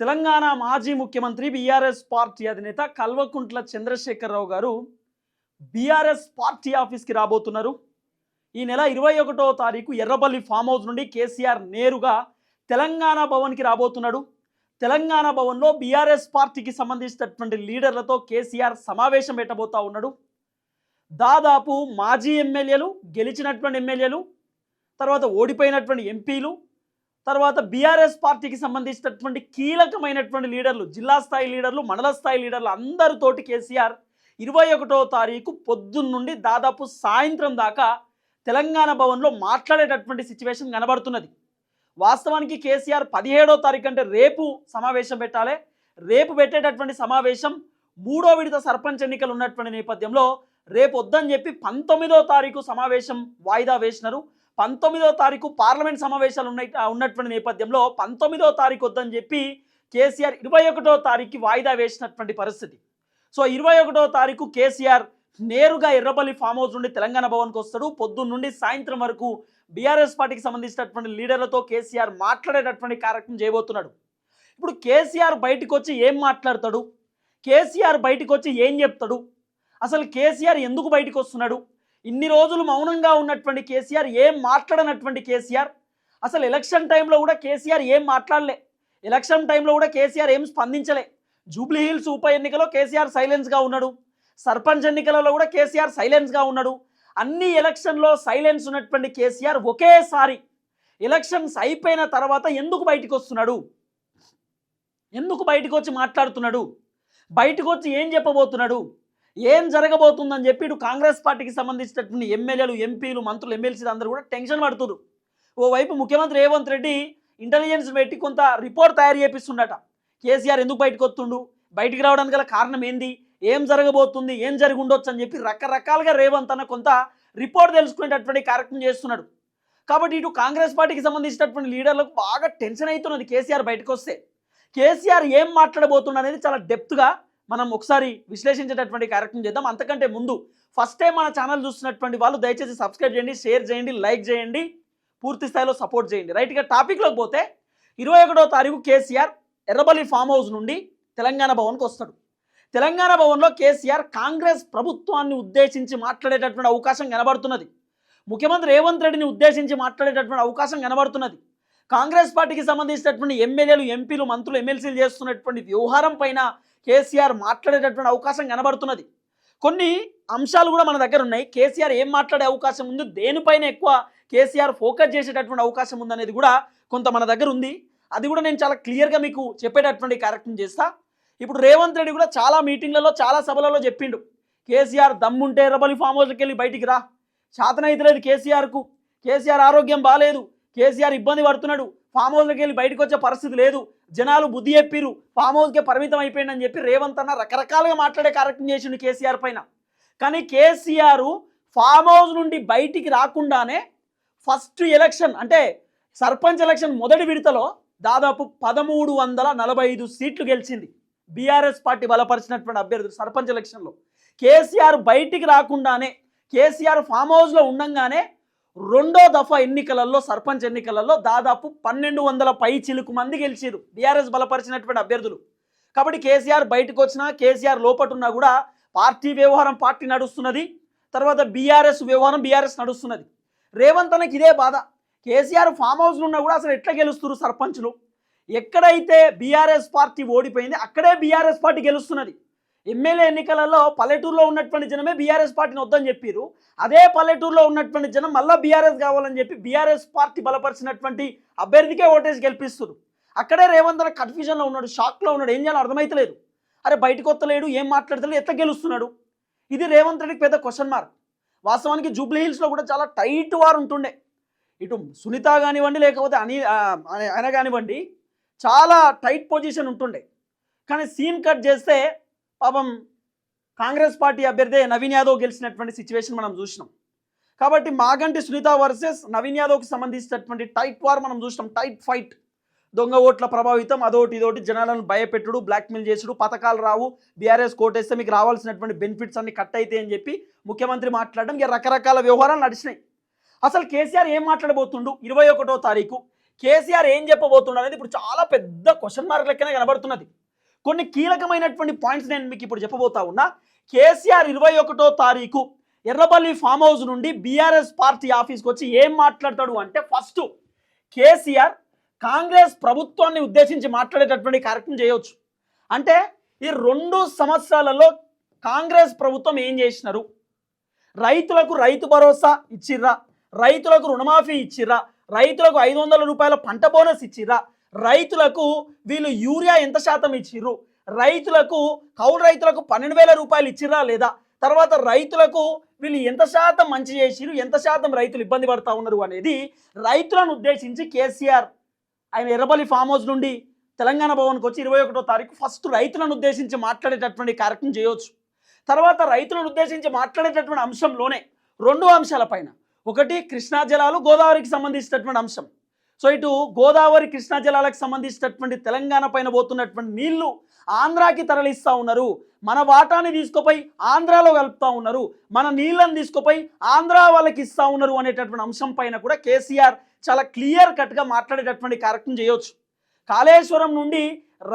తెలంగాణ మాజీ ముఖ్యమంత్రి BRS party అధినేత కల్వకుంట్ల చంద్రశేఖరరావు గారు బీఆర్ఎస్ పార్టీ ఆఫీస్కి రాబోతున్నారు. ఈ నెల ఇరవై ఒకటో తారీఖు ఎర్రబల్లి ఫామ్ హౌస్ నుండి కేసీఆర్ నేరుగా తెలంగాణ భవన్కి రాబోతున్నాడు. తెలంగాణ భవన్లో బీఆర్ఎస్ పార్టీకి సంబంధించినటువంటి లీడర్లతో కేసీఆర్ సమావేశం పెట్టబోతా ఉన్నాడు. దాదాపు మాజీ ఎమ్మెల్యేలు గెలిచినటువంటి ఎమ్మెల్యేలు తర్వాత ఓడిపోయినటువంటి ఎంపీలు తర్వాత బీఆర్ఎస్ పార్టీకి సంబంధించినటువంటి కీలకమైనటువంటి లీడర్లు జిల్లా స్థాయి లీడర్లు మండల స్థాయి లీడర్లు అందరితోటి కేసీఆర్ ఇరవై ఒకటో తారీఖు పొద్దున్నుండి దాదాపు సాయంత్రం దాకా తెలంగాణ భవన్లో మాట్లాడేటటువంటి సిచ్యువేషన్ కనబడుతున్నది. వాస్తవానికి కేసీఆర్ పదిహేడో తారీఖు అంటే రేపు సమావేశం పెట్టాలి. రేపు పెట్టేటటువంటి సమావేశం మూడో విడత సర్పంచ్ ఎన్నికలు ఉన్నటువంటి నేపథ్యంలో రేపు వద్దని చెప్పి పంతొమ్మిదో తారీఖు సమావేశం వాయిదా వేసినారు. పంతొమ్మిదో తారీఖు పార్లమెంట్ సమావేశాలు ఉన్నాయి ఉన్నటువంటి నేపథ్యంలో పంతొమ్మిదో తారీఖు వద్దని చెప్పి కేసీఆర్ ఇరవై ఒకటో తారీఖు వాయిదా వేసినటువంటి పరిస్థితి. సో ఇరవై ఒకటో తారీఖు కేసీఆర్ నేరుగా ఎర్రబల్లి ఫామ్ హౌస్ నుండి తెలంగాణ భవన్కి వస్తాడు. పొద్దున్న నుండి సాయంత్రం వరకు బీఆర్ఎస్ పార్టీకి సంబంధించినటువంటి లీడర్లతో కేసీఆర్ మాట్లాడేటటువంటి కార్యక్రమం చేయబోతున్నాడు. ఇప్పుడు కేసీఆర్ బయటకు వచ్చి ఏం మాట్లాడతాడు? కేసీఆర్ బయటకు వచ్చి ఏం చెప్తాడు? అసలు కేసీఆర్ ఎందుకు బయటకు వస్తున్నాడు? ఇన్ని రోజులు మౌనంగా ఉన్నటువంటి కేసీఆర్ ఏం మాట్లాడనటువంటి కేసీఆర్? అసలు ఎలక్షన్ టైంలో కూడా కేసీఆర్ ఏం మాట్లాడలే. ఎలక్షన్ టైంలో కూడా కేసీఆర్ ఏం స్పందించలే. జూబ్లీ హిల్స్ ఉప ఎన్నికలో కేసీఆర్ సైలెన్స్గా ఉన్నాడు. సర్పంచ్ ఎన్నికలలో కూడా కేసీఆర్ సైలెన్స్గా ఉన్నాడు. అన్ని ఎలక్షన్లో సైలెన్స్ ఉన్నటువంటి కేసీఆర్ ఒకేసారి ఎలక్షన్స్ అయిపోయిన తర్వాత ఎందుకు బయటకు వస్తున్నాడు? ఎందుకు బయటకు వచ్చి మాట్లాడుతున్నాడు? బయటకు వచ్చి ఏం చెప్పబోతున్నాడు? ఏం జరగబోతుందని చెప్పి ఇటు కాంగ్రెస్ పార్టీకి సంబంధించినటువంటి ఎమ్మెల్యేలు ఎంపీలు మంత్రులు ఎమ్మెల్సీలు అందరూ కూడా టెన్షన్ పడుతున్నారు ఓవైపు ముఖ్యమంత్రి రేవంత్ రెడ్డి ఇంటెలిజెన్స్ పెట్టి కొంత రిపోర్ట్ తయారు చేపిస్తుండట. కేసీఆర్ ఎందుకు బయటకు వస్తుండు? బయటికి రావడానికి గల కారణం ఏంది? ఏం జరగబోతుంది? ఏం జరిగి ఉండొచ్చు అని చెప్పి రకరకాలుగా రేవంత్ అన్న కొంత రిపోర్ట్ తెలుసుకునేటటువంటి కార్యక్రమం చేస్తున్నాడు. కాబట్టి ఇటు కాంగ్రెస్ పార్టీకి సంబంధించినటువంటి లీడర్లకు బాగా టెన్షన్ అవుతున్నది కేసీఆర్ బయటకు వస్తే. కేసీఆర్ ఏం మాట్లాడబోతున్నా అనేది చాలా డెప్త్గా మనం ఒకసారి విశ్లేషించేటటువంటి కార్యక్రమం చేద్దాం. అంతకంటే ముందు ఫస్ట్ టైం మన ఛానల్ చూస్తున్నటువంటి వాళ్ళు దయచేసి సబ్స్క్రైబ్ చేయండి షేర్ చేయండి లైక్ చేయండి పూర్తి స్థాయిలో సపోర్ట్ చేయండి. రైట్గా టాపిక్లోకి పోతే ఇరవై ఒకటో తారీఖు కేసీఆర్ ఎర్రబల్లి ఫామ్ హౌస్ నుండి తెలంగాణ భవన్కి వస్తాడు. తెలంగాణ భవన్లో కేసీఆర్ కాంగ్రెస్ ప్రభుత్వాన్ని ఉద్దేశించి మాట్లాడేటటువంటి అవకాశం కనబడుతున్నది. ముఖ్యమంత్రి రేవంత్ రెడ్డిని ఉద్దేశించి మాట్లాడేటటువంటి అవకాశం కనబడుతున్నది. కాంగ్రెస్ పార్టీకి సంబంధించినటువంటి ఎమ్మెల్యేలు ఎంపీలు మంత్రులు ఎమ్మెల్సీలు చేస్తున్నటువంటి వ్యవహారం పైన కేసీఆర్ మాట్లాడేటటువంటి అవకాశం కనబడుతున్నది. కొన్ని అంశాలు కూడా మన దగ్గర ఉన్నాయి. కేసీఆర్ ఏం మాట్లాడే అవకాశం ఉంది? దేనిపైన ఎక్కువ కేసీఆర్ ఫోకస్ చేసేటటువంటి అవకాశం ఉందనేది కూడా కొంత మన దగ్గర ఉంది. అది కూడా నేను చాలా క్లియర్గా మీకు చెప్పేటటువంటి కార్యక్రమం చేస్తా. ఇప్పుడు రేవంత్ రెడ్డి కూడా చాలా మీటింగ్లలో చాలా సభలలో చెప్పిండు. కేసీఆర్ దమ్ముంటే రబలి ఫామ్ హౌస్కి వెళ్ళి బయటికి రా. శాతనైతలేదు కేసీఆర్కు. కేసీఆర్ ఆరోగ్యం బాగాలేదు కేసీఆర్ ఇబ్బంది పడుతున్నాడు. ఫామ్ హౌస్కి వెళ్ళి బయటకు వచ్చే పరిస్థితి లేదు. జనాలు బుద్ధి చెప్పిరు ఫామ్ హౌస్కే పరిమితం అయిపోయిందని చెప్పి రేవంత్ అన్న రకరకాలుగా మాట్లాడే కార్యక్రమం చేసిండు కేసీఆర్ పైన. కానీ కేసీఆర్ ఫామ్ హౌస్ నుండి బయటికి రాకుండానే ఫస్ట్ ఎలక్షన్ అంటే సర్పంచ్ ఎలక్షన్ మొదటి విడతలో దాదాపు పదమూడు వందల నలభై ఐదు సీట్లు గెలిచింది. బీఆర్ఎస్ పార్టీ బలపరిచినటువంటి అభ్యర్థులు సర్పంచ్ ఎలక్షన్లో. కేసీఆర్ బయటికి రాకుండానే కేసీఆర్ ఫామ్ హౌస్లో ఉండంగానే రెండో దఫా ఎన్నికలలో సర్పంచ్ ఎన్నికలలో దాదాపు పన్నెండు వందల పై చిలుకు మంది గెలిచారు బీఆర్ఎస్ బలపరిచినటువంటి అభ్యర్థులు. కాబట్టి కేసీఆర్ బయటకు వచ్చినా కేసీఆర్ లోపటున్నా కూడా పార్టీ వ్యవహారం పార్టీ నడుస్తున్నది. తర్వాత బీఆర్ఎస్ వ్యవహారం బీఆర్ఎస్ నడుస్తున్నది. రేవంత్ అన్నకి ఇదే బాధ. కేసీఆర్ ఫామ్ హౌస్లో ఉన్నా కూడా అసలు ఎట్లా గెలుస్తున్నారు సర్పంచ్లు? ఎక్కడైతే బీఆర్ఎస్ పార్టీ ఓడిపోయింది అక్కడే బీఆర్ఎస్ పార్టీ గెలుస్తున్నది. ఎమ్మెల్యే ఎన్నికలలో పల్లెటూరులో ఉన్నటువంటి జనమే బీఆర్ఎస్ పార్టీని వద్దని చెప్పారు అదే పల్లెటూరులో ఉన్నటువంటి జనం మళ్ళీ బీఆర్ఎస్ కావాలని చెప్పి బీఆర్ఎస్ పార్టీ బలపరిచినటువంటి అభ్యర్థికే ఓటేసి గెలిపిస్తారు అక్కడే రేవంత్ అన్న కన్ఫ్యూజన్లో ఉన్నాడు షాక్లో ఉన్నాడు ఏం చేయాలో అర్థమైతలేదు. అరే బయటకు వస్తలేడు ఏం మాట్లాడతలేడు ఎట్లా గెలుస్తున్నాడు? ఇది రేవంత్ రెడ్డికి పెద్ద క్వశ్చన్ మార్క్ వాస్తవానికి జూబ్లీ హిల్స్లో కూడా చాలా టైట్ వారు ఉంటుండే. ఇటు సునీత కానివ్వండి లేకపోతే అని ఆయన కానివ్వండి చాలా టైట్ పొజిషన్ ఉంటుండే. కానీ సీన్ కట్ చేస్తే పాపం కాంగ్రెస్ పార్టీ అభ్యర్థి నవీన్ యాదవ్ గెలిచినటువంటి సిచ్యువేషన్ మనం చూసినాం. కాబట్టి మాగంటి సునీత వర్సెస్ నవీన్ యాదవ్కి సంబంధించినటువంటి టైట్ వార్ మనం చూసినాం. టైట్ ఫైట్ దొంగ ఓట్ల ప్రభావితం అదోటి ఇదోటి జనాలను భయపెట్టుడు బ్లాక్మెయిల్ చేసుడు పథకాలు రావు బీఆర్ఎస్ కోటేస్తే మీకు రావాల్సినటువంటి బెనిఫిట్స్ అన్ని కట్ అయితే అని చెప్పి ముఖ్యమంత్రి మాట్లాడడం ఇక రకరకాల వ్యవహారాలు నడిచినాయి. అసలు కేసీఆర్ ఏం మాట్లాడబోతుండు? ఇరవై ఒకటో తారీఖు. కేసీఆర్ ఏం చెప్పబోతుండు అనేది ఇప్పుడు చాలా పెద్ద క్వశ్చన్ మార్క్ లెక్కనే కనబడుతున్నది. కొన్ని కీలకమైనటువంటి పాయింట్స్ నేను మీకు ఇప్పుడు చెప్పబోతా ఉన్నా. కేసీఆర్ ఇరవై ఒకటో తారీఖు ఎర్రబల్లి ఫామ్ హౌస్ నుండి బీఆర్ఎస్ పార్టీ ఆఫీస్కి వచ్చి ఏం మాట్లాడతాడు అంటే ఫస్ట్ కేసీఆర్ కాంగ్రెస్ ప్రభుత్వాన్ని ఉద్దేశించి మాట్లాడేటటువంటి కార్యక్రమం చేయవచ్చు అంటే ఈ రెండు సంవత్సరాలలో కాంగ్రెస్ ప్రభుత్వం ఏం చేసినారు? రైతులకు రైతు భరోసా ఇచ్చిర్రా? రైతులకు రుణమాఫీ ఇచ్చిర్రా? రైతులకు ఐదు వందల రూపాయల పంట బోనస్ ఇచ్చిర్రా? రైతులకు వీళ్ళు యూరియా ఎంత శాతం ఇచ్చిర్రు? రైతులకు కౌలు రైతులకు పన్నెండు వేల రూపాయలు ఇచ్చిర్రా లేదా? తర్వాత రైతులకు వీళ్ళు ఎంత శాతం మంచి చేసిరు ఎంత శాతం రైతులు ఇబ్బంది పడతా ఉన్నారు అనేది రైతులను ఉద్దేశించి కేసీఆర్ ఆయన ఎర్రబల్లి ఫామ్ హౌస్ నుండి తెలంగాణ భవన్కి వచ్చి ఇరవై ఒకటో తారీఖు ఫస్ట్ రైతులను ఉద్దేశించి మాట్లాడేటటువంటి కార్యక్రమం చేయవచ్చు తర్వాత రైతులను ఉద్దేశించి మాట్లాడేటటువంటి అంశంలోనే రెండు అంశాలపైన ఒకటి కృష్ణా జలాలు గోదావరికి సంబంధించినటువంటి అంశం. సో ఇటు గోదావరి కృష్ణా జలాలకు సంబంధించినటువంటి తెలంగాణ పైన పోతున్నటువంటి నీళ్ళు ఆంధ్రాకి తరలిస్తూ ఉన్నారు. మన వాటాని తీసుకుపోయి ఆంధ్రాలో కలుపుతూ ఉన్నారు. మన నీళ్ళని తీసుకుపోయి ఆంధ్ర వాళ్ళకి ఇస్తా ఉన్నారు అనేటటువంటి అంశం పైన కూడా కేసీఆర్ చాలా క్లియర్ కట్గా మాట్లాడేటటువంటి కార్యక్రమం చేయవచ్చు కాళేశ్వరం నుండి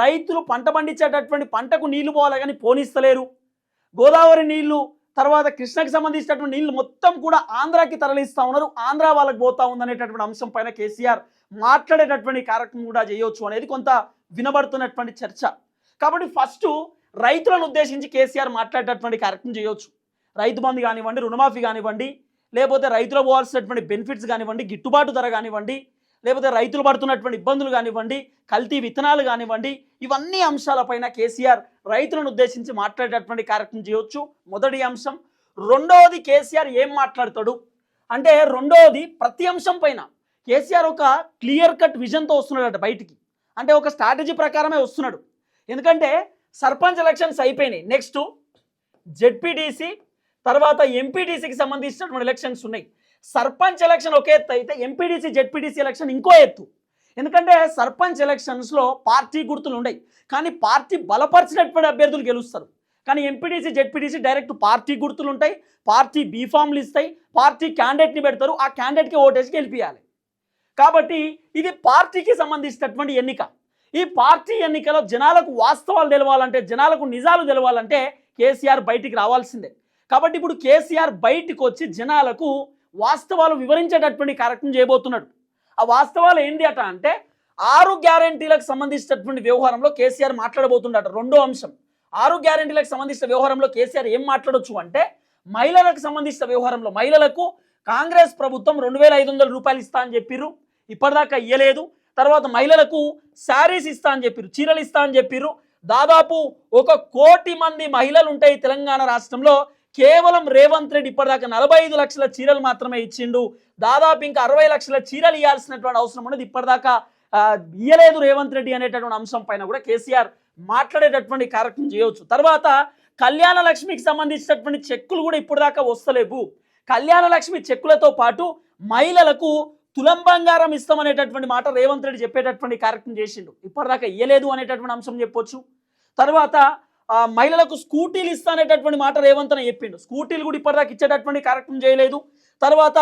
రైతులు పంట పండించేటటువంటి పంటకు నీళ్ళు పోవాలి కానీ పోనిస్తలేరు. గోదావరి నీళ్ళు తర్వాత కృష్ణకి సంబంధించినటువంటి నీళ్ళు మొత్తం కూడా ఆంధ్రాకి తరలిస్తా ఉన్నారు. ఆంధ్ర వాళ్ళకి పోతా ఉందనేటటువంటి అంశం పైన కేసీఆర్ మాట్లాడేటటువంటి కార్యక్రమం కూడా చేయొచ్చు అనేది కొంత వినబడుతున్నటువంటి చర్చ. కాబట్టి ఫస్ట్ రైతులను ఉద్దేశించి కేసీఆర్ మాట్లాడేటటువంటి కార్యక్రమం చేయొచ్చు. రైతు బంధు కానివ్వండి రుణమాఫీ కానివ్వండి లేకపోతే రైతులు పోవాల్సినటువంటి బెనిఫిట్స్ కానివ్వండి గిట్టుబాటు ధర కానివ్వండి లేకపోతే రైతులు పడుతున్నటువంటి ఇబ్బందులు కానివ్వండి కల్తీ విత్తనాలు కానివ్వండి ఇవన్నీ అంశాలపైన కేసీఆర్ రైతులను ఉద్దేశించి మాట్లాడేటటువంటి కార్యక్రమం చేయవచ్చు మొదటి అంశం. రెండవది కేసీఆర్ ఏం మాట్లాడతాడు? అంటే రెండవది ప్రతి అంశం పైన కేసీఆర్ ఒక క్లియర్ కట్ విజన్తో వస్తున్నాడట బయటికి. అంటే ఒక స్ట్రాటజీ ప్రకారమే వస్తున్నాడు. ఎందుకంటే సర్పంచ్ ఎలక్షన్స్ అయిపోయినాయి. నెక్స్ట్ జెడ్పీటీసీ తర్వాత ఎంపీటీసీకి సంబంధించినటువంటి ఎలక్షన్స్ ఉన్నాయి. సర్పంచ్ ఎలక్షన్ ఒక ఎత్తు అయితే ఎంపీడీసీ జెడ్పీడీసీ ఎలక్షన్ ఇంకో ఎత్తు. ఎందుకంటే సర్పంచ్ ఎలక్షన్స్లో పార్టీ గుర్తులు ఉండయి. కానీ పార్టీ బలపరిచినటువంటి అభ్యర్థులు గెలుస్తారు. కానీ ఎంపీడీసీ జెడ్పీడీసీ డైరెక్ట్ పార్టీ గుర్తులు ఉంటాయి. పార్టీ బీఫామ్లు ఇస్తాయి. పార్టీ క్యాండిడేట్ని పెడతారు. ఆ క్యాండిడేట్కి ఓటేసి గెలిపించాలి కాబట్టి ఇది పార్టీకి సంబంధించినటువంటి ఎన్నిక. ఈ పార్టీ ఎన్నికలో జనాలకు వాస్తవాలు తెలవాలంటే జనాలకు నిజాలు తెలవాలంటే కేసీఆర్ బయటికి రావాల్సిందే. కాబట్టి ఇప్పుడు కేసీఆర్ బయటికి వచ్చి జనాలకు వాస్తవాలు వివరించేటటువంటి కార్యక్రమం చేయబోతున్నాడు. ఆ వాస్తవాలు ఏంటి అట అంటే ఆరు గ్యారంటీలకు సంబంధించినటువంటి వ్యవహారంలో కేసీఆర్ మాట్లాడబోతుండట. రెండో అంశం. ఆరు గ్యారంటీలకు సంబంధించిన వ్యవహారంలో కేసీఆర్ ఏం మాట్లాడొచ్చు అంటే మహిళలకు సంబంధించిన వ్యవహారంలో మహిళలకు కాంగ్రెస్ ప్రభుత్వం రెండు వేల ఐదు వందల రూపాయలు ఇస్తా అని చెప్పిర్రు. ఇప్పటిదాకా ఇయ్యలేదు. తర్వాత మహిళలకు శారీస్ ఇస్తా అని చెప్పిర్రు చీరలు ఇస్తా అని చెప్పిర్రు. దాదాపు ఒక కోటి మంది మహిళలు ఉంటాయి తెలంగాణ రాష్ట్రంలో. కేవలం రేవంత్ రెడ్డి ఇప్పటిదాకా నలభై ఐదు లక్షల చీరలు మాత్రమే ఇచ్చిండు. దాదాపు ఇంకా అరవై లక్షల చీరలు ఇవ్వాల్సినటువంటి అవసరం ఉన్నది. ఇప్పటిదాకా ఇయ్యలేదు రేవంత్ రెడ్డి అనేటటువంటి అంశం పైన కూడా కేసీఆర్ మాట్లాడేటటువంటి కార్యక్రమం చేయవచ్చు. తర్వాత కళ్యాణ లక్ష్మికి సంబంధించినటువంటి చెక్కులు కూడా ఇప్పటిదాకా వస్తలేవు. కళ్యాణ లక్ష్మి చెక్కులతో పాటు మహిళలకు తులం బంగారం ఇస్తామనేటటువంటి మాట రేవంత్ రెడ్డి చెప్పేటటువంటి కార్యక్రమం చేసిండు. ఇప్పటిదాకా ఇయ్యలేదు అనేటటువంటి అంశం చెప్పొచ్చు. తర్వాత మహిళలకు స్కూటీలు ఇస్తానేటటువంటి మాట రేవంత్ అని చెప్పిండు. స్కూటీలు కూడా ఇప్పటిదాకా ఇచ్చేటటువంటి కార్యక్రమం చేయలేదు. తర్వాత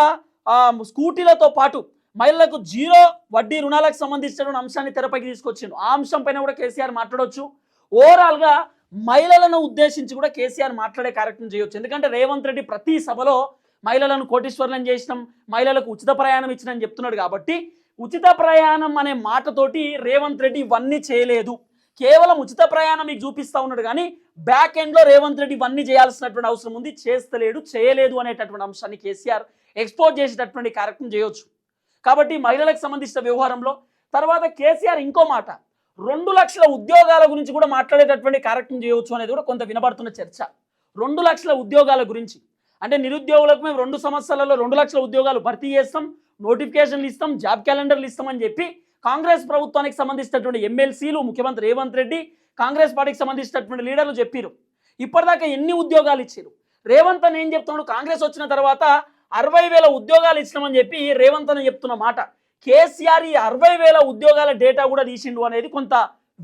స్కూటీలతో పాటు మహిళలకు జీరో వడ్డీ రుణాలకు సంబంధించినటువంటి అంశాన్ని తెరపైకి తీసుకొచ్చిండు. ఆ అంశం పైన కూడా కేసీఆర్ మాట్లాడవచ్చు ఓవరాల్గా మహిళలను ఉద్దేశించి కూడా కేసీఆర్ మాట్లాడే కార్యక్రమం చేయొచ్చు. ఎందుకంటే రేవంత్ రెడ్డి ప్రతి సభలో మహిళలను కోటీశ్వరులను చేసినాం మహిళలకు ఉచిత ప్రయాణం ఇచ్చినని చెప్తున్నాడు కాబట్టి ఉచిత ప్రయాణం అనే మాటతోటి రేవంత్ రెడ్డి ఇవన్నీ చేయలేదు. కేవలం ఉచిత ప్రయాణం మీకు చూపిస్తా ఉన్నాడు కానీ బ్యాక్ ఎండ్లో రేవంత్ రెడ్డి ఇవన్నీ చేయాల్సినటువంటి అవసరం ఉంది. చేస్తలేడు చేయలేదు అనేటటువంటి అంశాన్ని కేసీఆర్ ఎక్స్పోర్ట్ చేసేటటువంటి కార్యక్రమం చేయొచ్చు. కాబట్టి మహిళలకు సంబంధించిన వ్యవహారంలో తర్వాత కేసీఆర్ ఇంకో మాట రెండు లక్షల ఉద్యోగాల గురించి కూడా మాట్లాడేటటువంటి కార్యక్రమం చేయవచ్చు అనేది కూడా కొంత వినబడుతున్న చర్చ. రెండు లక్షల ఉద్యోగాల గురించి అంటే నిరుద్యోగులకు మేము రెండు సంవత్సరాలలో రెండు లక్షల ఉద్యోగాలు భర్తీ చేస్తాం నోటిఫికేషన్లు ఇస్తాం జాబ్ క్యాలెండర్లు ఇస్తామని చెప్పి కాంగ్రెస్ ప్రభుత్వానికి సంబంధించినటువంటి ఎమ్మెల్సీలు ముఖ్యమంత్రి రేవంత్ రెడ్డి కాంగ్రెస్ పార్టీకి సంబంధించినటువంటి లీడర్లు చెప్పారు ఇప్పటిదాకా ఎన్ని ఉద్యోగాలు ఇచ్చారు రేవంత్ అని ఏం చెప్తున్నాడు? కాంగ్రెస్ వచ్చిన తర్వాత అరవై వేల ఉద్యోగాలు ఇచ్చినామని చెప్పి రేవంత్ అని చెప్తున్న మాట. కేసీఆర్ ఈ అరవై వేల ఉద్యోగాల డేటా కూడా తీసిండు అనేది కొంత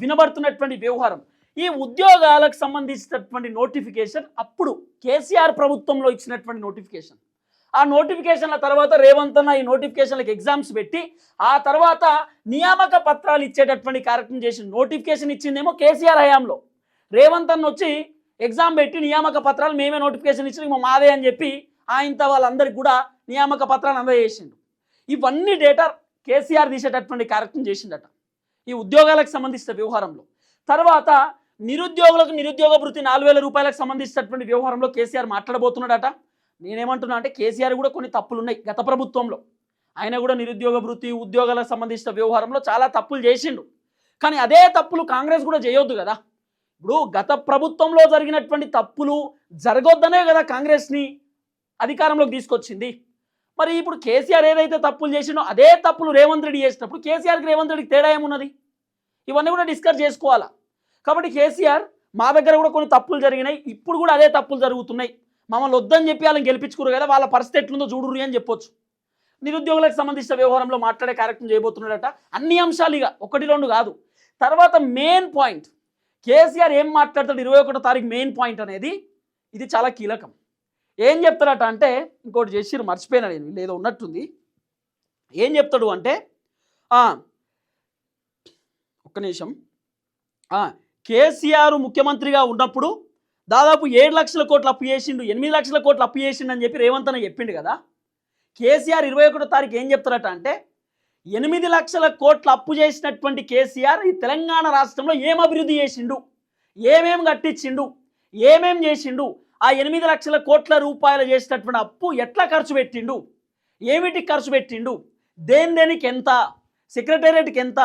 వినబడుతున్నటువంటి వ్యవహారం. ఈ ఉద్యోగాలకు సంబంధించినటువంటి నోటిఫికేషన్ అప్పుడు కేసీఆర్ ప్రభుత్వంలో ఇచ్చినటువంటి నోటిఫికేషన్. ఆ నోటిఫికేషన్ల తర్వాత రేవంత్ అన్న ఈ నోటిఫికేషన్లకు ఎగ్జామ్స్ పెట్టి ఆ తర్వాత నియామక పత్రాలు ఇచ్చేటటువంటి కార్యక్రమం చేసి నోటిఫికేషన్ ఇచ్చిందేమో కేసీఆర్ హయాంలో. రేవంత్ అన్న వచ్చి ఎగ్జామ్ పెట్టి నియామక పత్రాలు మేమే నోటిఫికేషన్ ఇచ్చిన మాదే అని చెప్పి ఆయంత వాళ్ళందరికీ కూడా నియామక పత్రాలు అందజేసిండు. ఇవన్నీ డేటా కేసీఆర్ తీసేటటువంటి కార్యక్రమం చేసిండట. ఈ ఉద్యోగాలకు సంబంధించిన వ్యవహారంలో. తర్వాత నిరుద్యోగులకు నిరుద్యోగ వృత్తి నాలుగు వేల రూపాయలకు సంబంధించినటువంటి వ్యవహారంలో కేసీఆర్ మాట్లాడబోతున్నాడట. నేనేమంటున్నా అంటే కేసీఆర్ కూడా కొన్ని తప్పులు ఉన్నాయి గత ప్రభుత్వంలో. ఆయన కూడా నిరుద్యోగ వృత్తి ఉద్యోగాలకు సంబంధించిన వ్యవహారంలో చాలా తప్పులు చేసిండు. కానీ అదే తప్పులు కాంగ్రెస్ కూడా చేయొద్దు కదా. ఇప్పుడు గత ప్రభుత్వంలో జరిగినటువంటి తప్పులు జరగొద్దనే కదా కాంగ్రెస్ని అధికారంలోకి తీసుకొచ్చింది. మరి ఇప్పుడు కేసీఆర్ ఏదైతే తప్పులు చేసిండో అదే తప్పులు రేవంత్ రెడ్డి చేసినప్పుడు కేసీఆర్కి రేవంత్ రెడ్డికి తేడా ఏమున్నది? ఇవన్నీ కూడా డిస్కస్ చేసుకోవాలా? కాబట్టి కేసీఆర్ మా దగ్గర కూడా కొన్ని తప్పులు జరిగినాయి ఇప్పుడు కూడా అదే తప్పులు జరుగుతున్నాయి. మమ్మల్ని వద్దని చెప్పి వాళ్ళని గెలిపించుకురు కదా వాళ్ళ పరిస్థితి ఎట్లుందో చూడుర్రి అని చెప్పొచ్చు. నిరుద్యోగులకు సంబంధించిన వ్యవహారంలో మాట్లాడే కార్యక్రమం చేయబోతున్నాడట. అన్ని అంశాలు ఇక ఒకటి రెండు కాదు. తర్వాత మెయిన్ పాయింట్. కేసీఆర్ ఏం మాట్లాడతాడు ఇరవై ఒకటో తారీఖు మెయిన్ పాయింట్ అనేది ఇది చాలా కీలకం. ఏం చెప్తాడట అంటే ఇంకోటి చేసిరు మర్చిపోయినా నేను లేదో ఏదో ఉన్నట్టుంది. ఏం చెప్తాడు అంటే ఒక్క నిమిషం. కేసీఆర్ ముఖ్యమంత్రిగా ఉన్నప్పుడు దాదాపు ఏడు లక్షల కోట్లు అప్పు చేసిండు ఎనిమిది లక్షల కోట్లు అప్పు చేసిండు అని చెప్పి రేవంత్ అన్న చెప్పిండు కదా. కేసీఆర్ ఇరవై ఒకటో తారీఖు ఏం చెప్తారట అంటే ఎనిమిది లక్షల కోట్లు అప్పు చేసినటువంటి కేసీఆర్ ఈ తెలంగాణ రాష్ట్రంలో ఏం అభివృద్ధి చేసిండు ఏమేం కట్టించిండు ఏమేం చేసిండు ఆ ఎనిమిది లక్షల కోట్ల రూపాయలు చేసినటువంటి అప్పు ఎట్లా ఖర్చు పెట్టిండు ఏమిటికి ఖర్చు పెట్టిండు దేని దేనికి ఎంత సెక్రటేరియట్కి ఎంత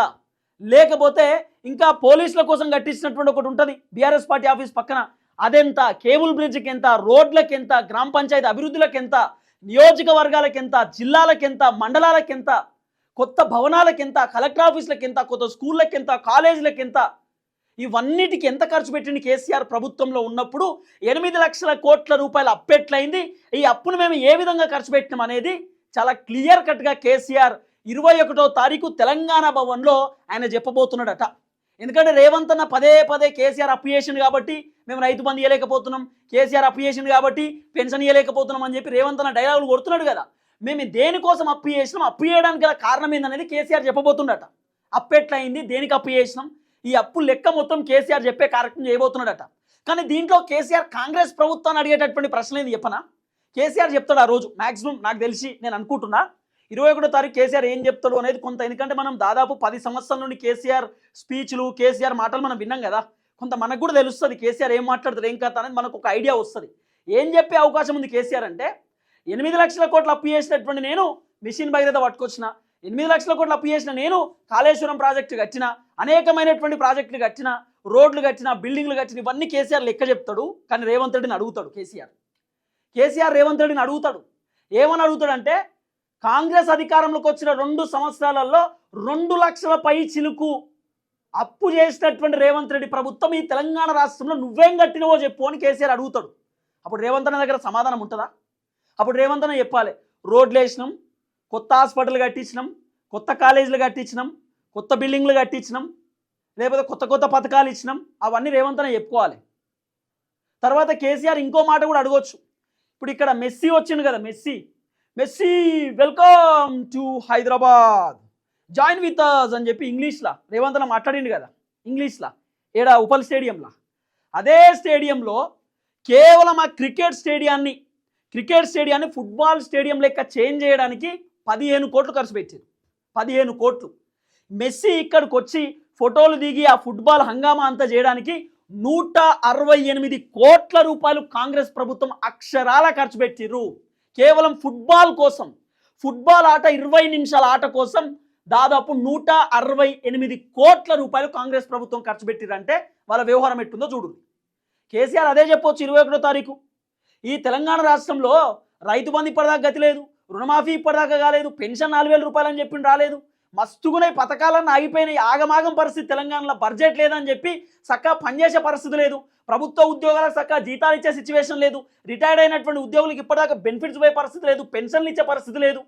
లేకపోతే ఇంకా పోలీసుల కోసం కట్టించినటువంటి ఒకటి ఉంటుంది బీఆర్ఎస్ పార్టీ ఆఫీస్ పక్కన అదెంత? కేబుల్ బ్రిడ్జ్కి ఎంత రోడ్లకి ఎంత గ్రామ పంచాయతీ అభివృద్ధులకు ఎంత నియోజకవర్గాలకు ఎంత జిల్లాలకు ఎంత మండలాలకు ఎంత కొత్త భవనాలకు ఎంత కలెక్టర్ ఆఫీసులకు ఎంత కొత్త స్కూళ్ళకి ఎంత కాలేజీలకు ఎంత ఇవన్నిటికి ఎంత ఖర్చు పెట్టింది కేసీఆర్ ప్రభుత్వంలో ఉన్నప్పుడు? ఎనిమిది లక్షల కోట్ల రూపాయలు అప్పెట్లయింది ఈ అప్పును మేము ఏ విధంగా ఖర్చు పెట్టినాం అనేది చాలా క్లియర్ కట్గా కేసీఆర్ ఇరవై ఒకటో తారీఖు తెలంగాణ భవన్లో ఆయన చెప్పబోతున్నాడట. ఎందుకంటే రేవంత్ అన్న పదే పదే కేసీఆర్ అప్పు కాబట్టి మేము రైతు బంధు ఇవ్వలేకపోతున్నాం కేసీఆర్ అప్పు చేసింది కాబట్టి పెన్షన్ ఇవ్వలేకపోతున్నాం అని చెప్పి రేవంత్ అన్న డైలాగులు కొడుతున్నాడు కదా. మేము దేనికోసం అప్పు చేసినాం? అప్పు చేయడానికి గల కారణం ఏందనేది కేసీఆర్ చెప్పబోతుండట. అప్పు ఎట్లయింది? దేనికి అప్పు చేసినాం? ఈ అప్పు లెక్క మొత్తం కేసీఆర్ చెప్పే కార్యక్రమం చేయబోతున్నాడట. కానీ దీంట్లో కేసీఆర్ కాంగ్రెస్ ప్రభుత్వాన్ని అడిగేటటువంటి ప్రశ్న ఏంది చెప్పనా? కేసీఆర్ చెప్తాడు ఆ రోజు. మాక్సిమం నాకు తెలిసి నేను అనుకుంటున్నా. ఇరవై ఒకటో తారీఖు కేసీఆర్ ఏం చెప్తాడు అనేది కొంత ఎందుకంటే మనం దాదాపు పది సంవత్సరాల నుండి కేసీఆర్ స్పీచ్లు కేసీఆర్ మాటలు మనం విన్నాం కదా. కొంత మనకు కూడా తెలుస్తుంది కేసీఆర్ ఏం మాట్లాడతారు ఏం కథ అనేది మనకు ఒక ఐడియా వస్తుంది. ఏం చెప్పే అవకాశం ఉంది కేసీఆర్ అంటే ఎనిమిది లక్షల కోట్లు అప్పు చేసినటువంటి నేను మిషన్ భగీరథ పట్టుకొచ్చిన ఎనిమిది లక్షల కోట్లు అప్పు చేసిన నేను కాళేశ్వరం ప్రాజెక్టు కట్టిన అనేకమైనటువంటి ప్రాజెక్టులు కట్టిన రోడ్లు కట్టిన బిల్డింగ్లు కట్టిన ఇవన్నీ కేసీఆర్ లెక్క చెప్తాడు కానీ రేవంత్ రెడ్డిని అడుగుతాడు కేసీఆర్. కేసీఆర్ రేవంత్ రెడ్డిని అడుగుతాడు. ఏమని అడుగుతాడంటే కాంగ్రెస్ అధికారంలోకి వచ్చిన రెండు సంవత్సరాలలో రెండు లక్షల పై చిలుకు అప్పు చేసినటువంటి రేవంత్ రెడ్డి ప్రభుత్వం ఈ తెలంగాణ రాష్ట్రంలో నువ్వేం కట్టినవో చెప్పు అని కేసీఆర్ అడుగుతాడు. అప్పుడు రేవంత్ అన్న దగ్గర సమాధానం ఉంటుందా? అప్పుడు రేవంత్ అన్న చెప్పాలి రోడ్లు వేసినాం కొత్త హాస్పిటల్ కట్టించినాం కొత్త కాలేజీలు కట్టించినాం కొత్త బిల్డింగ్లు కట్టించినాం లేకపోతే కొత్త కొత్త పథకాలు ఇచ్చినాం అవన్నీ రేవంత్ అన్న చెప్పుకోవాలి. తర్వాత కేసీఆర్ ఇంకో మాట కూడా అడగవచ్చు ఇప్పుడు ఇక్కడ మెస్సీ వచ్చిండు కదా Messi. Messi welcome to Hyderabad. Join with us అని చెప్పి ఇంగ్లీష్లో రేవంత్ అన్న మాట్లాడిండు కదా ఇంగ్లీష్లో ఏడా ఉపల్ స్టేడియంలో. అదే స్టేడియంలో కేవలం ఆ క్రికెట్ స్టేడియాన్ని క్రికెట్ స్టేడియాన్ని ఫుట్బాల్ స్టేడియం లెక్క చేంజ్ చేయడానికి పదిహేను కోట్లు ఖర్చు పెట్టారు. పదిహేను కోట్లు. మెస్సీ ఇక్కడికి వచ్చి ఫోటోలు దిగి ఆ ఫుట్బాల్ హంగామా అంతా చేయడానికి నూట అరవై ఎనిమిది కోట్ల రూపాయలు కాంగ్రెస్ ప్రభుత్వం అక్షరాల ఖర్చు పెట్టిర్రు కేవలం ఫుట్బాల్ కోసం ఫుట్బాల్ ఆట ఇరవై నిమిషాల ఆట కోసం దాదాపు నూట అరవై ఎనిమిది కోట్ల రూపాయలు కాంగ్రెస్ ప్రభుత్వం ఖర్చు పెట్టిరంటే వాళ్ళ వ్యవహారం ఎట్టుందో చూడండి. కేసీఆర్ అదే చెప్పొచ్చు ఇరవై ఒకటో తారీఖు. ఈ తెలంగాణ రాష్ట్రంలో రైతు బంధు ఇప్పటిదాకా గతి లేదు రుణమాఫీ ఇప్పటిదాకా కాలేదు పెన్షన్ నాలుగు వేల రూపాయలు అని చెప్పి రాలేదు. మస్తుగునే పథకాలన్నీ ఆగిపోయినాయి ఆగమాగం పరిస్థితి తెలంగాణలో బడ్జెట్ లేదని చెప్పి చక్కగా పనిచేసే పరిస్థితి లేదు. ప్రభుత్వ ఉద్యోగాలకు చక్కగా జీతాలు ఇచ్చే సిచ్యువేషన్ లేదు. రిటైర్డ్ అయినటువంటి ఉద్యోగులకు ఇప్పటిదాకా బెనిఫిట్స్ పోయే పరిస్థితి లేదు పెన్షన్లు ఇచ్చే పరిస్థితి లేదు.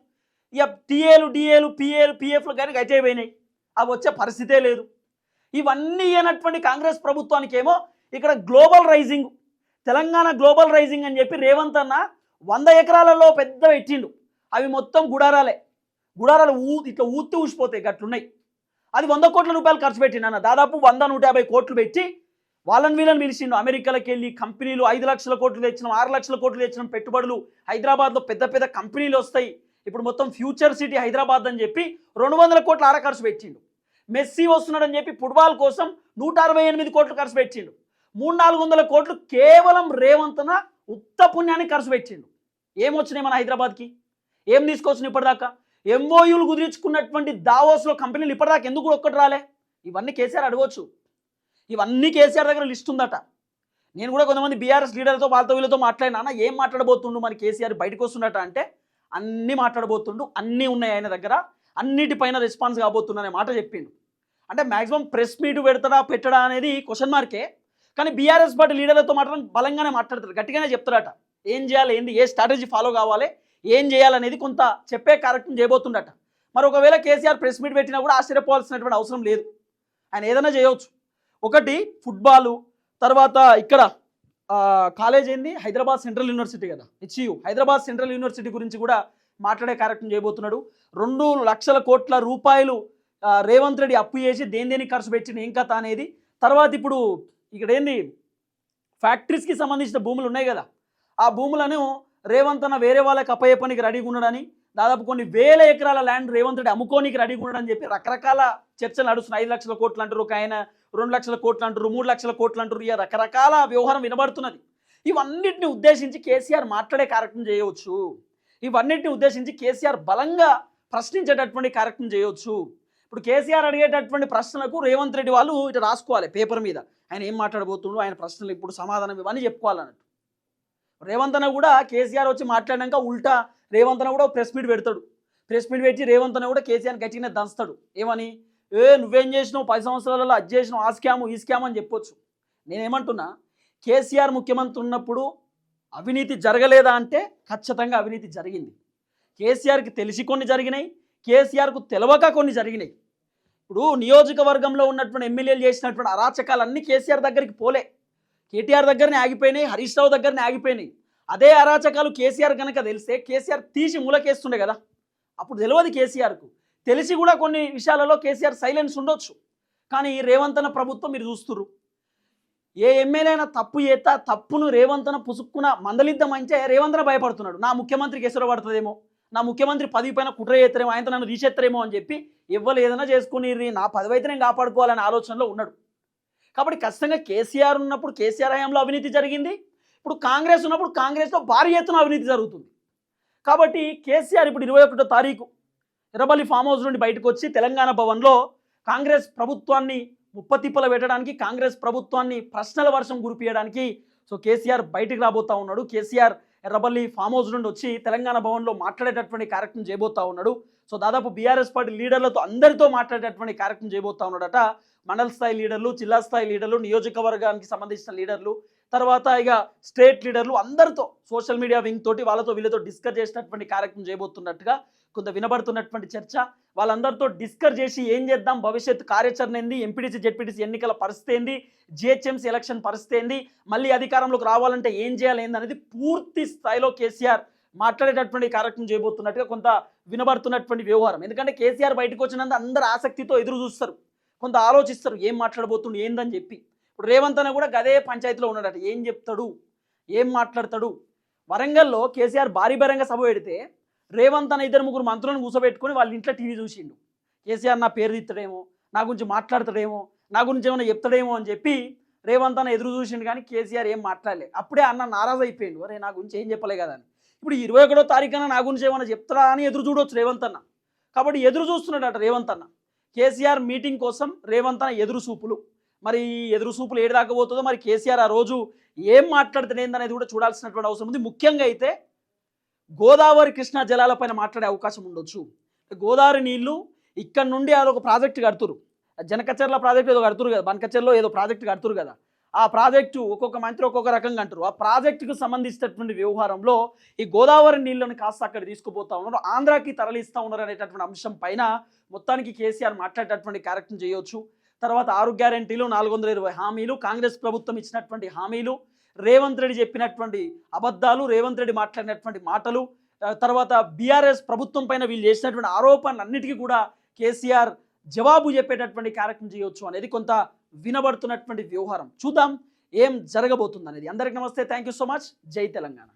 ఇక టీఏలు డిఏలు పిఏలు పిఎఫ్లు కానీ గజైపోయినాయి అవి వచ్చే పరిస్థితే లేదు. ఇవన్నీ అయినటువంటి కాంగ్రెస్ ప్రభుత్వానికి ఏమో ఇక్కడ global rising Telangana global rising అని చెప్పి రేవంత్ అన్న వంద ఎకరాలలో పెద్ద పెట్టిండు. అవి మొత్తం గుడారాలే. గుడారాలు ఊ ఇట్లా ఊత్తి ఊసిపోతాయి గట్లున్నాయి. అది వంద కోట్ల రూపాయలు ఖర్చు పెట్టిండు అన్న. దాదాపు వంద నూట యాభై కోట్లు పెట్టి వాళ్ళని వీళ్ళని పిలిచిండు. అమెరికాలకు వెళ్ళి కంపెనీలు ఐదు లక్షల కోట్లు తెచ్చినాం ఆరు లక్షల కోట్లు తెచ్చినాం పెట్టుబడులు. హైదరాబాద్లో పెద్ద పెద్ద కంపెనీలు వస్తాయి. ఇప్పుడు మొత్తం ఫ్యూచర్ సిటీ హైదరాబాద్ అని చెప్పి రెండు వందల కోట్ల ఆర ఖర్చు పెట్టిండు. మెస్సీ వస్తున్నాడని చెప్పి ఫుట్బాల్ కోసం నూట అరవై ఎనిమిది కోట్లు ఖర్చు పెట్టిండు. మూడు నాలుగు వందల కోట్లు కేవలం రేవంతన ఉత్త పుణ్యానికి ఖర్చు పెట్టిండు. ఏమొచ్చినాయి మన హైదరాబాద్కి? ఏం తీసుకొచ్చిన ఇప్పటిదాకా? ఎంఓయూలు కుదిరించుకున్నటువంటి దావోస్లో కంపెనీలు ఇప్పటిదాకా ఎందుకు ఒక్కటి రాలే? ఇవన్నీ కేసీఆర్ అడగవచ్చు ఇవన్నీ కేసీఆర్ దగ్గర లిస్ట్ ఉందట. నేను కూడా కొంతమంది బీఆర్ఎస్ లీడర్తో వాళ్ళతో వీళ్ళతో మాట్లాడినా ఏం మాట్లాడబోతుండు మన కేసీఆర్ బయటకు వస్తున్నట అంటే అన్నీ మాట్లాడబోతుండు అన్నీ ఉన్నాయి ఆయన దగ్గర అన్నిటిపైన రెస్పాన్స్ కాబోతున్నా అనే మాట చెప్పిండు. అంటే మాక్సిమం ప్రెస్ మీట్ పెడతాడా పెట్టడా అనేది క్వశ్చన్ మార్కే కానీ బీఆర్ఎస్ పార్టీ లీడర్లతో మాత్రం బలంగానే మాట్లాడతారు గట్టిగానే చెప్తారట. ఏం చేయాలి ఏంది ఏ స్ట్రాటజీ ఫాలో కావాలి ఏం చేయాలనేది కొంత చెప్పే కార్యక్రమం చేయబోతుండట. మరి ఒకవేళ కేసీఆర్ ప్రెస్ మీట్ పెట్టినా కూడా ఆశ్చర్యపోవాల్సినటువంటి అవసరం లేదు. ఆయన ఏదైనా చేయవచ్చు. ఒకటి ఫుట్బాలు తర్వాత ఇక్కడ కాలేజ్ ఏంది? హైదరాబాద్ సెంట్రల్ యూనివర్సిటీ కదా. హెచ్యు హైదరాబాద్ సెంట్రల్ యూనివర్సిటీ గురించి కూడా మాట్లాడే కార్యక్రమం చేయబోతున్నాడు. రెండు లక్షల కోట్ల రూపాయలు రేవంత్ రెడ్డి అప్పు చేసి దేని దేని ఖర్చు పెట్టిన ఏం కథ అనేది. తర్వాత ఇప్పుడు ఇక్కడ ఏంది ఫ్యాక్టరీస్కి సంబంధించిన భూములు ఉన్నాయి కదా. ఆ భూములను రేవంత్ అన్న వేరే వాళ్ళకి అప్పయ్యప్పనికి రెడీగా ఉన్నాడని దాదాపు కొన్ని వేల ఎకరాల ల్యాండ్ రేవంత్ రెడ్డి అమ్ముకోనికి రెడీగా ఉండడని చెప్పి రకరకాల చర్చలు నడుస్తున్నాయి. ఐదు లక్షల కోట్లు అంటారు ఒక ఆయన రెండు లక్షల కోట్లు అంటారు మూడు లక్షల కోట్లు అంటారు ఇక రకరకాల వ్యవహారం వినబడుతున్నది. ఇవన్నిటిని ఉద్దేశించి కేసీఆర్ మాట్లాడే కార్యక్రమం చేయవచ్చు. ఇవన్నిటిని ఉద్దేశించి కేసీఆర్ బలంగా ప్రశ్నించేటటువంటి కార్యక్రమం చేయవచ్చు. ఇప్పుడు కేసీఆర్ అడిగేటటువంటి ప్రశ్నలకు రేవంత్ రెడ్డి వాళ్ళు ఇటు రాసుకోవాలి పేపర్ మీద. ఆయన ఏం మాట్లాడబోతుండో ఆయన ప్రశ్నలు ఇప్పుడు సమాధానం ఇవన్నీ చెప్పుకోవాలన్నట్టు. రేవంత్ అన్న కూడా కేసీఆర్ వచ్చి మాట్లాడినాక ఉల్టా రేవంత్ అన్న కూడా ప్రెస్ మీట్ పెడతాడు. ప్రెస్ మీట్ పెట్టి రేవంత్ అన్న కూడా కేసీఆర్ గట్టిగానే దంచుతాడు. ఏమని? ఏ నువ్వేం చేసినావు? పది సంవత్సరాలలో అది చేసినావు ఆ స్కాము ఈ స్కామ్ అని చెప్పొచ్చు. నేనేమంటున్నా కేసీఆర్ ముఖ్యమంత్రి ఉన్నప్పుడు అవినీతి జరగలేదా అంటే ఖచ్చితంగా అవినీతి జరిగింది. కేసీఆర్కి తెలిసి కొన్ని జరిగినాయి కేసీఆర్కు తెలవక కొన్ని జరిగినాయి. ఇప్పుడు నియోజకవర్గంలో ఉన్నటువంటి ఎమ్మెల్యేలు చేసినటువంటి అరాచకాలన్నీ కేసీఆర్ దగ్గరికి పోలే. కేటీఆర్ దగ్గరనే ఆగిపోయినాయి హరీష్ రావు దగ్గరనే ఆగిపోయినాయి. అదే అరాచకాలు కేసీఆర్ కనుక తెలిస్తే కేసీఆర్ తీసి మూలకేస్తుండే కదా. అప్పుడు తెలియదు కేసీఆర్కు. తెలిసి కూడా కొన్ని విషయాలలో కేసీఆర్ సైలెన్స్ ఉండొచ్చు. కానీ రేవంతన ప్రభుత్వం మీరు చూస్తున్నారు ఏ ఎమ్మెల్యే అయినా తప్పు చేత తప్పును రేవంతన పుసుక్కున మందలిద్దామంటే రేవంతన భయపడుతున్నాడు. నా ముఖ్యమంత్రికి ఎసురు పడుతుందేమో? నా ముఖ్యమంత్రి పదవి పైన కుట్ర చేస్తారేమో ఆయనతో నన్ను తీసేస్తారేమో అని చెప్పి ఎవ్వరు ఏదైనా చేసుకుని నా పదవి అయితే నేను కాపాడుకోవాలనే ఆలోచనలో ఉన్నాడు. కాబట్టి ఖచ్చితంగా కేసీఆర్ ఉన్నప్పుడు కేసీఆర్ హయాంలో అవినీతి జరిగింది. ఇప్పుడు కాంగ్రెస్ ఉన్నప్పుడు కాంగ్రెస్లో భారీ ఎత్తున అవినీతి జరుగుతుంది. కాబట్టి కేసీఆర్ ఇప్పుడు ఇరవై ఒకటో తారీఖు ఎర్రబల్లి ఫామ్ హౌస్ నుండి బయటకు వచ్చి తెలంగాణ భవన్లో కాంగ్రెస్ ప్రభుత్వాన్ని ముప్పతిప్పల పెట్టడానికి కాంగ్రెస్ ప్రభుత్వాన్ని ప్రశ్నల వర్షం కురిపియడానికి సో కేసీఆర్ బయటికి రాబోతా ఉన్నాడు. కేసీఆర్ ఎర్రబల్లి ఫామ్ హౌస్ నుండి వచ్చి తెలంగాణ భవన్లో మాట్లాడేటటువంటి కార్యక్రమం చేయబోతా ఉన్నాడు. సో దాదాపు బీఆర్ఎస్ పార్టీ లీడర్లతో అందరితో మాట్లాడేటటువంటి కార్యక్రమం చేయబోతా ఉన్నాడట. మండల స్థాయి లీడర్లు జిల్లా స్థాయి లీడర్లు నియోజకవర్గానికి సంబంధించిన లీడర్లు తర్వాత ఇక స్టేట్ లీడర్లు అందరితో సోషల్ మీడియా వింగ్ తోటి వాళ్ళతో వీళ్ళతో డిస్కస్ చేసినటువంటి కార్యక్రమం చేయబోతున్నట్టుగా కొంత వినబడుతున్నటువంటి చర్చ. వాళ్ళందరితో డిస్కస్ చేసి ఏం చేద్దాం భవిష్యత్ కార్యాచరణ ఏంది ఎంపీటీసీ జెడ్పీటీసీ ఎన్నికల పరిస్థితి ఏంది జిహెచ్ఎంసీ ఎలక్షన్ పరిస్థితి ఏంది మళ్ళీ అధికారంలోకి రావాలంటే ఏం చేయాలి ఏంది అనేది పూర్తి స్థాయిలో కేసీఆర్ మాట్లాడేటటువంటి కార్యక్రమం చేయబోతున్నట్టుగా కొంత వినబడుతున్నటువంటి వ్యవహారం. ఎందుకంటే కేసీఆర్ బయటకు వచ్చినంత అందరు ఆసక్తితో ఎదురు చూస్తారు. కొంత ఆలోచిస్తారు ఏం మాట్లాడబోతుండు ఏందని చెప్పి. ఇప్పుడు రేవంత్ అన్న కూడా గదే పంచాయతీలో ఉన్నాడట ఏం చెప్తాడు ఏం మాట్లాడతాడు. వరంగల్లో కేసీఆర్ భారీ బహిరంగ సభ పెడితే రేవంత్ అనే ఇద్దరు ముగ్గురు మంత్రులను కూర్చోబెట్టుకొని వాళ్ళ ఇంట్లో టీవీ చూసిండు. కేసీఆర్ నా పేరు తీస్తాడేమో నా గురించి మాట్లాడతాడేమో నా గురించి ఏమైనా చెప్తాడేమో అని చెప్పి రేవంత్ అన్న ఎదురు చూసిండు కానీ కేసీఆర్ ఏం మాట్లాడలే. అప్పుడే అన్న నారాజ్ అయిపోయిండు. అరే నా గురించి ఏం చెప్పలే కదా అని. ఇప్పుడు ఇరవై ఒకటో తారీఖున నా గురించి ఏమైనా చెప్తాడా అని ఎదురు చూడవచ్చు రేవంత్ అన్న. కాబట్టి ఎదురు చూస్తున్నాడట రేవంత్ అన్న. కేసీఆర్ మీటింగ్ కోసం రేవంత్ అన్న ఎదురు చూపులు. మరి ఈ ఎదురు చూపులు ఏడు దాకా పోతుందో మరి కేసీఆర్ ఆ రోజు ఏం మాట్లాడుతున్నాయి అనేది కూడా చూడాల్సినటువంటి అవసరం ఉంది. ముఖ్యంగా అయితే గోదావరి కృష్ణా జలాలపైన మాట్లాడే అవకాశం ఉండొచ్చు. గోదావరి నీళ్ళు ఇక్కడ నుండి అది ఒక ప్రాజెక్ట్ కడుతురు జనకచర్ల ప్రాజెక్ట్ ఏదో కడుతురు కదా బనకచర్లో ఏదో ప్రాజెక్ట్ కడుతురు కదా. ఆ ప్రాజెక్టు ఒక్కొక్క మంత్రి ఒక్కొక్క రకంగా అంటారు. ఆ ప్రాజెక్టుకు సంబంధించినటువంటి వ్యవహారంలో ఈ గోదావరి నీళ్ళను కాస్త అక్కడ తీసుకుపోతా ఉన్నారు. ఆంధ్రాకి తరలిస్తూ ఉన్నారు అనేటటువంటి అంశం పైన మొత్తానికి కేసీఆర్ మాట్లాడేటటువంటి కార్యక్రమం చేయొచ్చు. తర్వాత ఆరు గ్యారెంటీలు నాలుగు వందల ఇరవై హామీలు కాంగ్రెస్ ప్రభుత్వం ఇచ్చినటువంటి హామీలు రేవంత్ రెడ్డి చెప్పినటువంటి అబద్ధాలు రేవంత్ రెడ్డి మాట్లాడినటువంటి మాటలు తర్వాత బీఆర్ఎస్ ప్రభుత్వం పైన వీళ్ళు చేసినటువంటి ఆరోపణలన్నిటికీ కూడా కేసీఆర్ జవాబు చెప్పేటటువంటి కార్యక్రమం చేయొచ్చు అనేది కొంత వినబడుతున్నటువంటి వ్యవహారం. చూద్దాం ఏం జరగబోతుంది అనేది అందరికి నమస్తే. థ్యాంక్ యూ సో మచ్ జై తెలంగాణ.